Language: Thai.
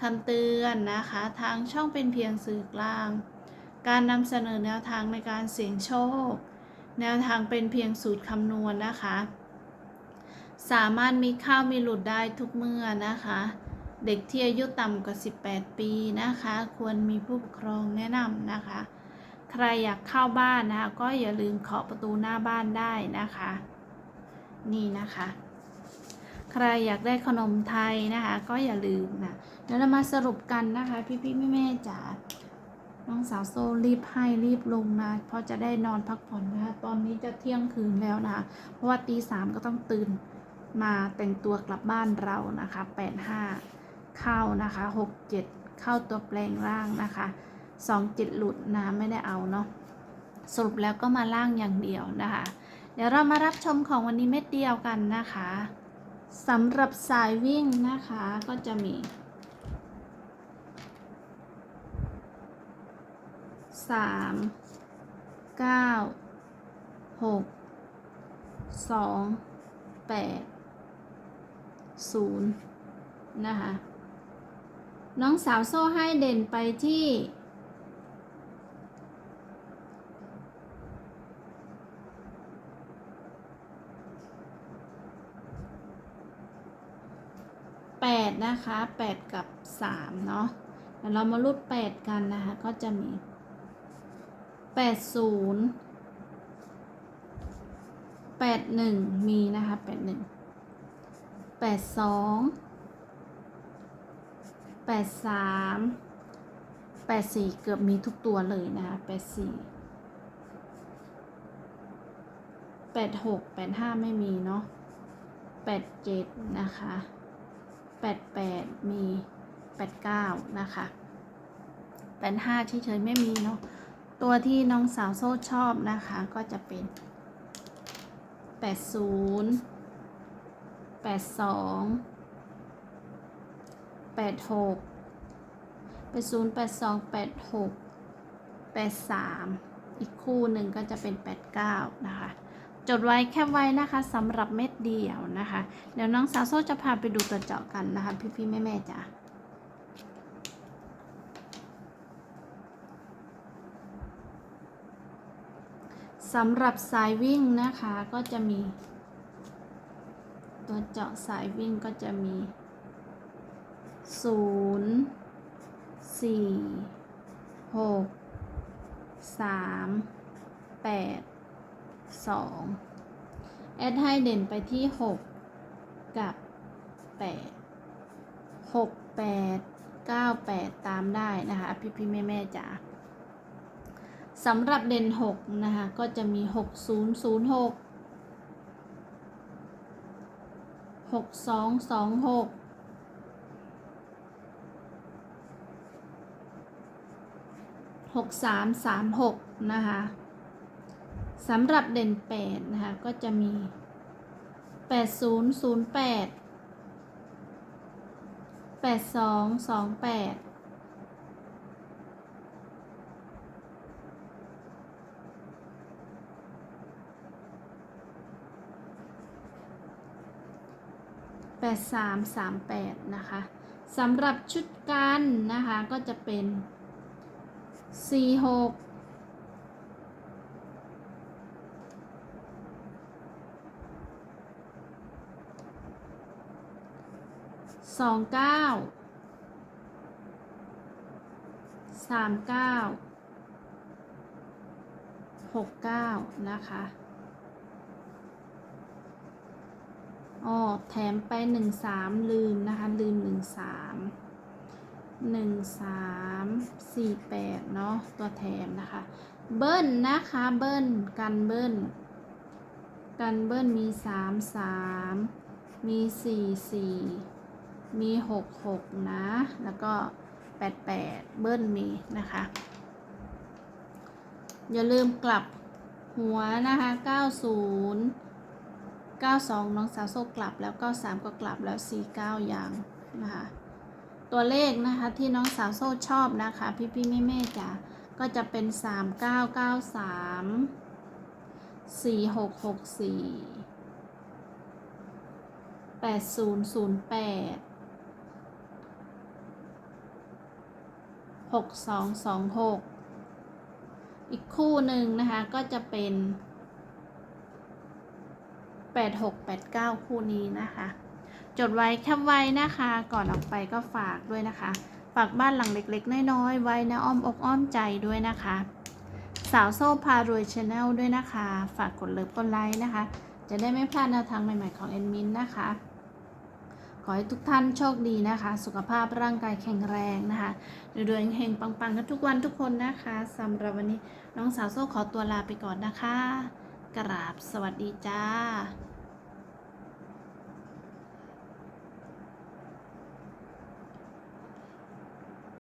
คำเตือนนะคะ ทางช่องเป็นเพียงสื่อกลาง การนำเสนอแนวทางในการเสี่ยงโชค แนวทางเป็นเพียงสูตรคำนวณนะคะ สามารถมีเข้ามีหลุดได้ทุกเมื่อนะคะ เด็กที่อายุต่ำกว่า 18 ปีนะคะ ควรมีผู้ปกครองแนะนำนะคะ ใครอยากเข้าบ้านนะคะก็อย่าลืมเคาะประตูหน้าบ้านได้นะคะ นี่นะคะ ใครอยากได้ขนมไทยนะคะ ก็อย่าลืมนะเดี๋ยวเรามาสรุปกันนะคะ พี่ๆแม่ๆจ๋าน้องสาวโซรีบให้รีบลงนะเพราะจะได้นอนพักผ่อนนะคะ ตอนนี้จะเที่ยงคืนแล้วนะคะเพราะว่าตีสามก็ต้องตื่นมาแต่งตัวกลับบ้านเรานะคะแปดห้าเข้านะคะหกเจ็ดเข้าตัวแปลงร่างนะคะสองเจ็ดหลุดนะไม่ได้เอาเนาะสรุปแล้วก็มาล่างอย่างเดียวนะคะ เดี๋ยวเรามารับชมของวันนี้เม็ดเดียวกันนะคะ สำหรับสายวิ่งนะคะก็จะมี สามเก้าหกสองแปดศูนย์นะคะ น้องสาวโซ่ให้เด่นไปที่ แปดนะคะแปดกับสามเนาะเดี๋ยวเรามารูดแปดกันนะคะ ก็จะมีแปดศูนย์แปดหนึ่งมีนะคะแปดหนึ่งแปดสองแปดสามแปดสี่เกือบมีทุกตัวเลยนะคะแปดสี่แปดหกแปดห้าไม่มีเนาะแปดเจ็ดนะคะ แปดแปดมีแปดเก้านะคะแปดห้าเฉยๆไม่มีเนาะตัวที่น้องสาวโซ่ชอบนะคะก็จะเป็นแปดศูนย์แปดสองแปดหกแปดศูนย์แปดสองแปดหกแปดสามอีกคู่หนึ่งก็จะเป็นแปดเก้านะคะ จดไว้แคบไว้นะคะสำหรับเม็ดเดียวนะคะ เดี๋ยวน้องสาวโซ่จะพาไปดูตัวเจาะกันนะคะ พี่ๆแม่ๆจ้ะสำหรับสายวิ่งนะคะก็จะมี ตัวเจาะสายวิ่งก็จะมีศูนย์สี่ห กสามแปดสองแอดให้เด่นไปที่หกกับแปดหกแปดเก้าแปดตามได้นะคะ พี่พี่แม่แม่จ๋าสำหรับเด่นหกนะคะ ก็จะมีหกศูนย์ศูนย์หกหกสองสองหกหกสามสามหกนะคะ สำหรับเด่น 8 นะคะ ก็จะมี 8008 8228 8338 นะคะสำหรับชุดกันนะคะ ก็จะเป็น 46 สองเก้าสามเก้าหกเก้านะคะอ๋อแถมไปหนึ่งสามลืมนะคะ ลืมหนึ่งสามหนึ่งสามสี่แปดเนาะตัวแถมนะคะ เบิ้ลนะคะเบิ้ลกันเบิ้ลกันเบิ้ลมีสามสามมีสี่สี่ มีหกหกนะ แล้วก็แปดแปดเบิ้ลมีนะคะ อย่าลืมกลับหัวนะคะ90 92น้องสาวโซ่กลับแล้ว93ก็กลับแล้ว49อย่างนะคะตัวเลขนะคะที่น้องสาวโซ่ชอบนะคะ พี่พี่แม่แม่จ๋าก็จะเป็น3993 4664 8008 6226 อีกคู่หนึ่งนะคะก็จะเป็น 8689 คู่นี้นะคะ จดไว้แคปไว้นะคะ ก่อนออกไปก็ฝากด้วยนะคะ ฝากบ้านหลังเล็กๆ น้อยๆ ไว้นะอ้อมอกอ้อมใจด้วยนะคะ สาวโซ่พารวยชาแนลด้วยนะคะ ฝากกดเลิฟกดไลค์นะคะ จะได้ไม่พลาดแนวทางใหม่ๆของเอ็นมินนะคะ ขอให้ทุกท่านโชคดีนะคะ สุขภาพร่างกายแข็งแรงนะคะรวยๆเฮงๆปังๆกันทุกวันทุกคนนะคะสำหรับวันนี้น้องสาวโซ่ขอตัวลาไปก่อนนะคะ กราบสวัสดีจ้า